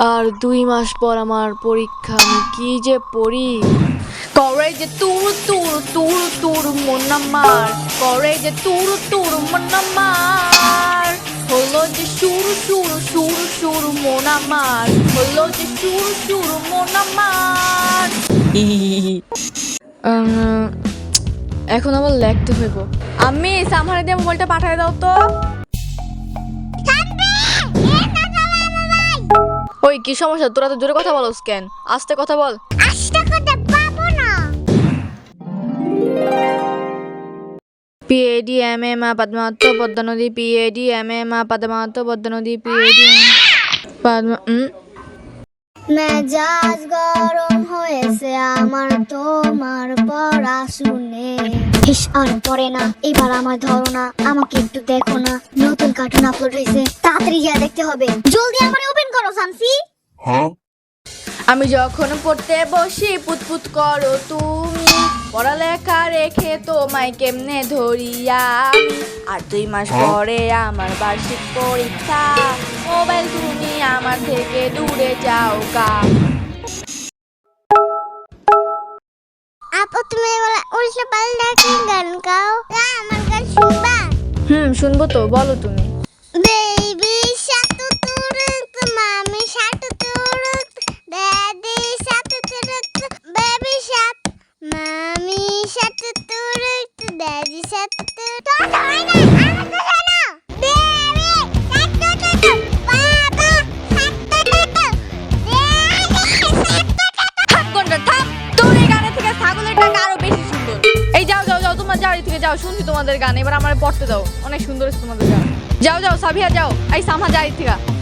আর দুই মাস পর আমার পরীক্ষা আমি কি যে পড়ি? করে যে তুর তুর তুর তুর মন আমার। করে যে তুর তুর মন আমার। হলো যে সুর সুর সুর সুর মন আমার। হলো যে সুর সুর মন আমার। উম, এখন আবার লিখতে হইব। আমি সামহারে দিয়ে মোবাইলটা পাঠিয়ে দাও তো। ওই কি সমস্যা? তোরা তো জোরে কথা বলস কেন? আস্তে কথা বল। আশটা করতে পাবো না। পিএডি এম এ মা পদ্মাত্ম পদ্মা নদী পিএডি এম এ মা পদ্মাত্ম পদ্মা নদী পিএডি পদ্মা মেজাজ গরম হয়েছে আমার তোমার পড়া শুনে। হিস আর পড়ে না। এবার আমার ধরো না আমাকে একটু দেখো না। নতুন কার্টুন আপলোড হয়েছে তাড়াতাড়ি গিয়ে দেখতে হবে। জলদি আমার ওপেন করো সানসি। আমি যখন পড়তে বসি পুতপুত করো তুমি। পড়ালেখা রেখে তোমায় কেমনে ধরিয়া আমি? আর দুই মাস পরে আমার বার্ষিক পরীক্ষা। মোবাইল তুমি আমার থেকে দূরে যাও কা বলে পারলে কি গান গাও। আমার গান শুনবা? হুম শুনব তো বলো তুমি। বেবি শাতু তুরুক মামি শাতু তুরুক দাদি শাতু তুরুক বেবি শাত মামি শাতু তুরুক দাদি শাতু তুরুক তো হয় না তোমার থেকে যাও, শুনছি তোমাদের গান। এবার আমার পড়তে দাও। অনেক সুন্দর তোমাদের গান। যাও যাও, সাবিয়া, যাও। এই সামহা, যাই থেকে